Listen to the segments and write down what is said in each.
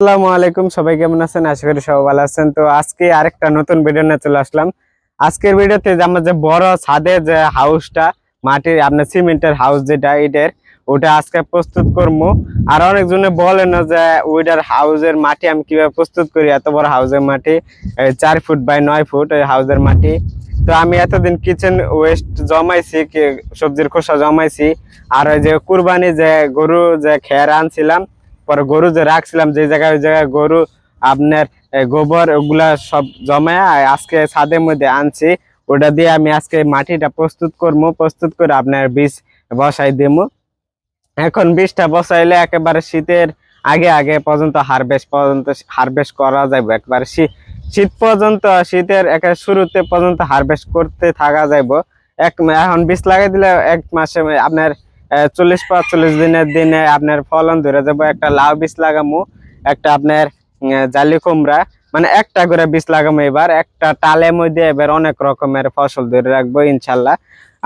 আসসালামু আলাইকুম, সবাই কেমন আছেন? আশা করি সবাই ভালো আছেন। তো আজকে আরেকটা নতুন ভিডিও নিয়ে চলে আসলাম। আজকের ভিডিওতে আমার যে বড় ছাদে যে হাউসটা মাটির, আপনার সিমেন্টের হাউস যেটা এটার ওটা আজকে প্রস্তুত করব। আর অনেকজনে বলে না যে ওইটার হাউসের মাটি আমি কীভাবে প্রস্তুত করি, এত বড় হাউসের মাটি চার ফুট বাই নয় ফুট ওই হাউসের মাটি। তো আমি এতদিন কিচেন ওয়েস্ট জমাইছি সবজির খোসা জমাইছি। আর ওই যে কুরবানি যে গরু যে খেয়ার আনছিলাম পরে গরু যে রাখছিলাম, যে জায়গায় ওই জায়গায় গরু, আপনার গোবর, ওগুলা সব জমায় আজকে ছাদের মধ্যে আনছি। ওটা দিয়ে আমি আজকে মাটিটা প্রস্তুত করব, প্রস্তুত করে আপনার বীজ বসাই দেবো। এখন বীজটা বসাইলে একেবারে শীতের আগে আগে পর্যন্ত হারভেস্ট পর্যন্ত হারভেস্ট করা যাবে একবারে শীত পর্যন্ত, শীতের একেবারে শুরুতে পর্যন্ত হারভেস্ট করতে থাকা যাইব। এক, এখন বীজ লাগাই দিলে এক মাসে আপনার চল্লিশ পাঁচচল্লিশ দিনের দিনে আপনার ফলন ধরে যাব, একটা লাউ বীজ লাগামু, একটা আপনার জালি কুমড়া মানে একটা করে বীজ লাগামো এবার, একটা টালের মধ্যে এবার অনেক রকমের ফসল ধরে রাখব ইনশাল্লাহ।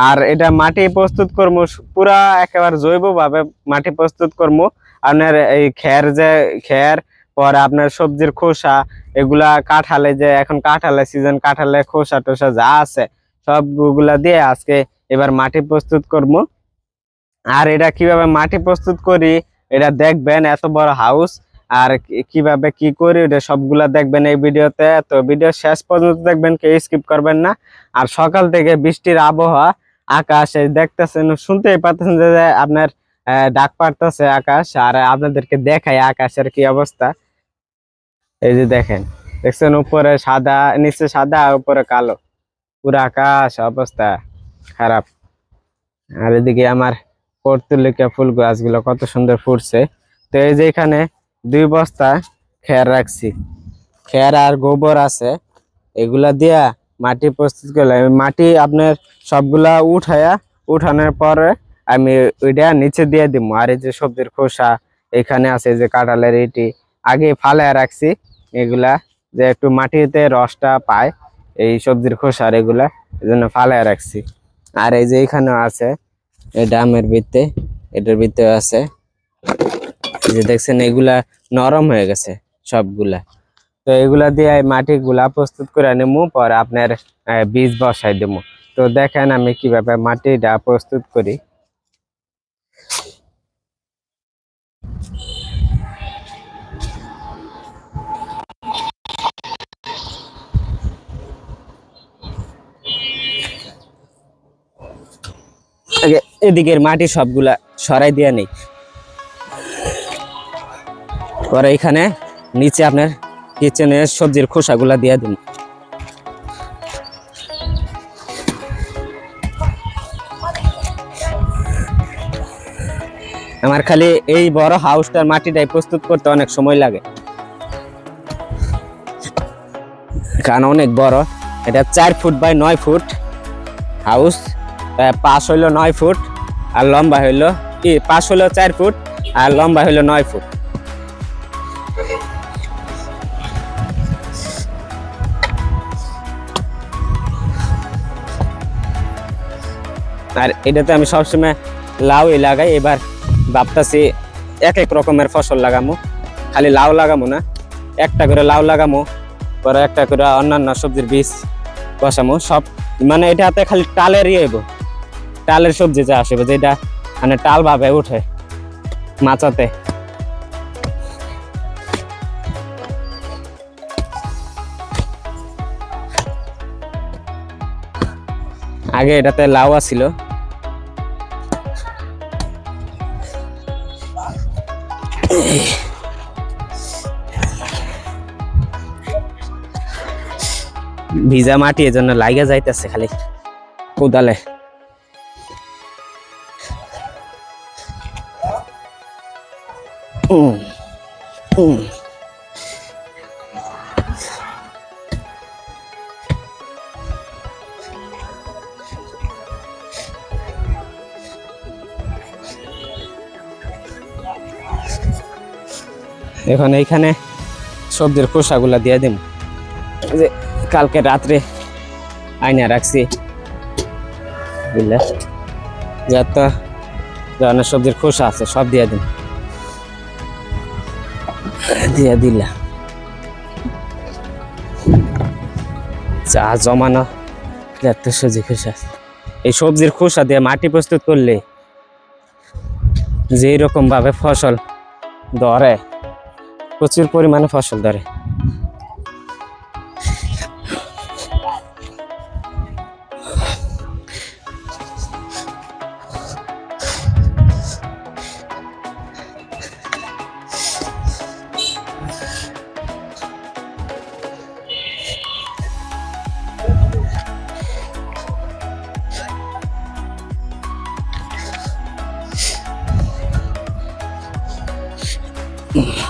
আর এটা মাটি প্রস্তুত করব পুরা একেবারে জৈব ভাবে মাটি প্রস্তুত করব আপনার এই খের যে, খের, পরে আপনার সবজির খোসা, এগুলা কাঁঠালে যে, এখন কাঁঠালে সিজন কাঁঠালে খোসা টোসা যা আছে, সবগুলা দিয়ে আজকে এবার মাটি প্রস্তুত করব আর এটা কীভাবে মাটি প্রস্তুত করি, এটা দেখবেন এত বড় হাউস আর কীভাবে কি করি ওটা সবগুলা দেখবেন এই ভিডিওতে। তো ভিডিও শেষ পর্যন্ত দেখবেন, কেউ স্কিপ করবেন না। আর সকাল থেকে বৃষ্টির আবহাওয়া, আকাশ দেখতেছেন, শুনতেই পাচ্ছেন যে আপনার ডাক পারতেছে আকাশ, আর আপনাদেরকে দেখাই আকাশের কি অবস্থা। এই যে দেখেন, দেখছেন উপরে সাদা, নিচে সাদা উপরে কালো। পুরো আকাশ অবস্থা খারাপ। আর এদিকে আমার পর্তুলিকা ফুল গাছগুলো কত সুন্দর ফুটছে। তো এই যে এখানে দুই বস্তা খেয়ার রাখছি। খেয়ার আর গোবর আছে। এগুলা দিয়া মাটি প্রস্তুত করলাম মাটি আপনার সবগুলা উঠায়া উঠানোর পরে আমি ওইটা নিচে দিয়ে দিব আর এই যে সবজির খোসা এখানে আছে যে কাঁঠালের এটি আগে ফালায় রাখছি। এগুলা যে একটু মাটিতে রসটা পায়, এই সবজির খোসার এগুলা এই জন্য ফালায় রাখছি। আর এই যে এখানেও আছে এই ডামের ভিতরে এটার ভিতরে আছে। যে দেখছেন, এগুলা নরম হয়ে গেছে সবগুলা। তো এগুলা দিয়ে মাটিগুলা প্রস্তুত করে নেব পর আপনার বীজ বসাই দেবো। তো দেখেন আমি কীভাবে মাটিটা প্রস্তুত করি। এদিকের মাটি সবগুলা সরাই দিয়ে নেই। পরে এখানে নিচে আপনার কিচেনের সবজির খোসাগুলা দিয়ে দিন। আমার খালি এই বড় হাউসটার মাটিটাই প্রস্তুত করতে অনেক সময় লাগে। কারণ অনেক বড়। এটা চার ফুট বাই নয় ফুট। হাউস পাশ হইল নয় ফুট। আর লম্বা হইল কি পাশ হইল চার ফুট আর লম্বা হইল নয় ফুট আর এটাতে আমি সবসময় লাউই লাগাই, এবার ভাবতাছি এক এক রকমের ফসল লাগামো খালি লাউ লাগামো না, একটা করে লাউ লাগামো, পরে একটা করে অন্যান্য সবজির বীজ বসামো, সব মানে এটাতে খালি টালের হইবো। টালের সবজি যা আসবে যেটা মানে টাল ভাবে উঠে মাচাতে। আগে এটাতে লাউ ছিল ভিজা মাটি এজন্য লাগা যাইতেছে খালি। কোদালে। উম, উম। এখন এইখানে সবজির খোসাগুলা দিয়ে এই যে কালকে রাত্রে আয়না রাখছি। বুঝলে? যত ধরনের সবজির খোসা আছে সব দিয়ে দিন দিয়ে দিলা। চা জমানো, এত সবজি খোসা এই সবজির খোসা দিয়ে মাটি প্রস্তুত করলে যেই রকম ভাবে ফসল ধরে, প্রচুর পরিমাণে ফসল ধরে। Yeah.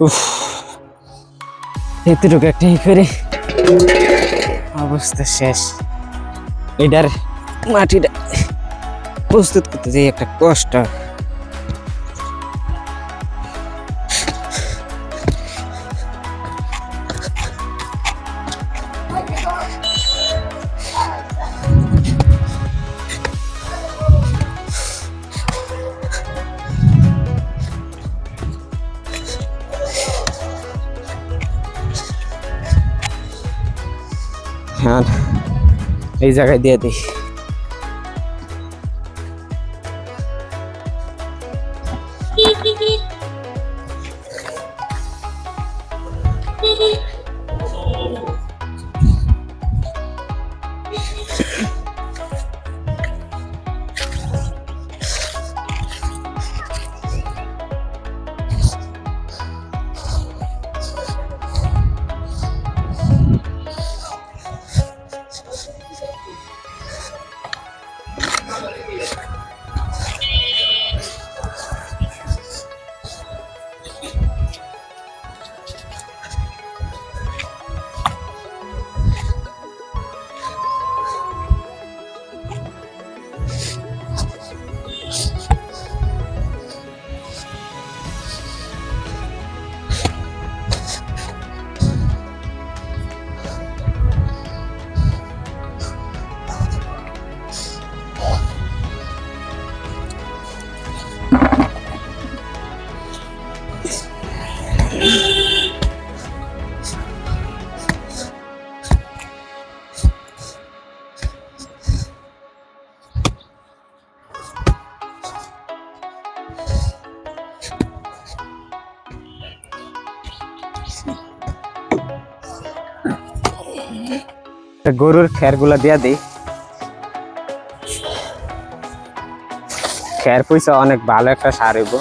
উফ। এতটুকু একটা করে। অবস্থা শেষ। এটার মাটিটা প্রস্তুত করতে যে একটা কষ্ট। হ্যাঁ এই জায়গায় দিয়ে দিই। গরুর খেরগুলা দিয়া দিই। খের পয়সা অনেক ভালো একটা সার হইব।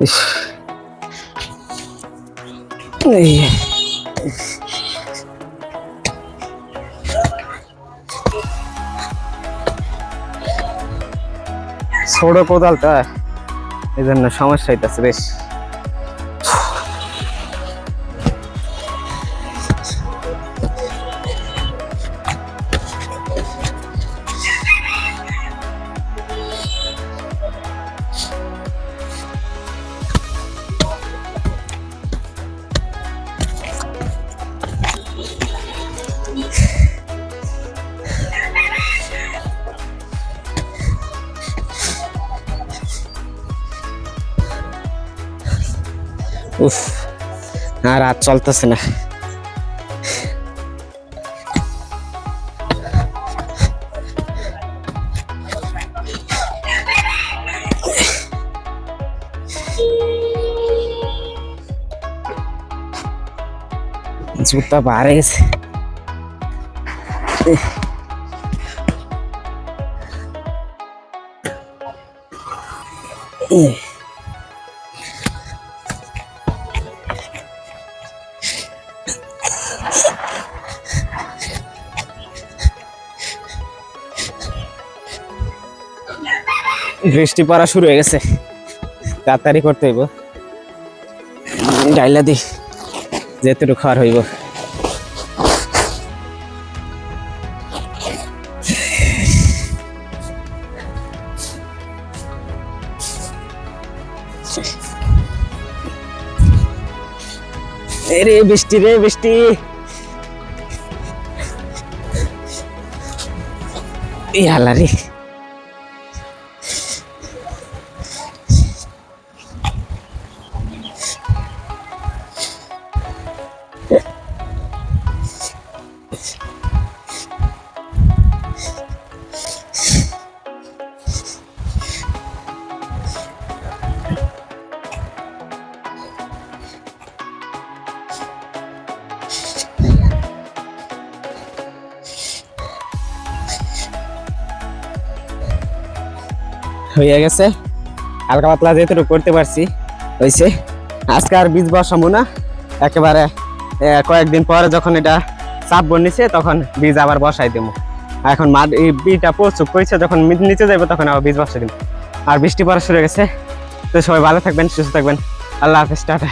ছোট কোদালটা এই জন্য সমস্যা হইতেছে বেশ। উফ আর রাত চলতেছে না। জুতা বাড়ে গেছে। বৃষ্টি পড়া শুরু হয়ে গেছে। তাড়াতাড়ি করতে হইব। ডাইলা দি যেতেটু খাওয়ার হইব। রে বৃষ্টি রে বৃষ্টি। ইয়ালা রে হয়ে গেছে। হালকা পাতলা যেহেতু করতে পারছি হয়েছে আজকে আর বীজ বসাবো না। একেবারে কয়েকদিন পরে যখন এটা চাপ বনিছে তখন বীজ আবার বসাই দেবো। এখন মাঠ, এই বীজটা প্রচুর করেছে, যখন নিচে যাব তখন আবার বীজ বসাই দেবো। আর বৃষ্টি পড়া শুরু গেছে। তো সবাই ভালো থাকবেন, সুস্থ থাকবেন। আল্লাহ হাফিজ, টাটা।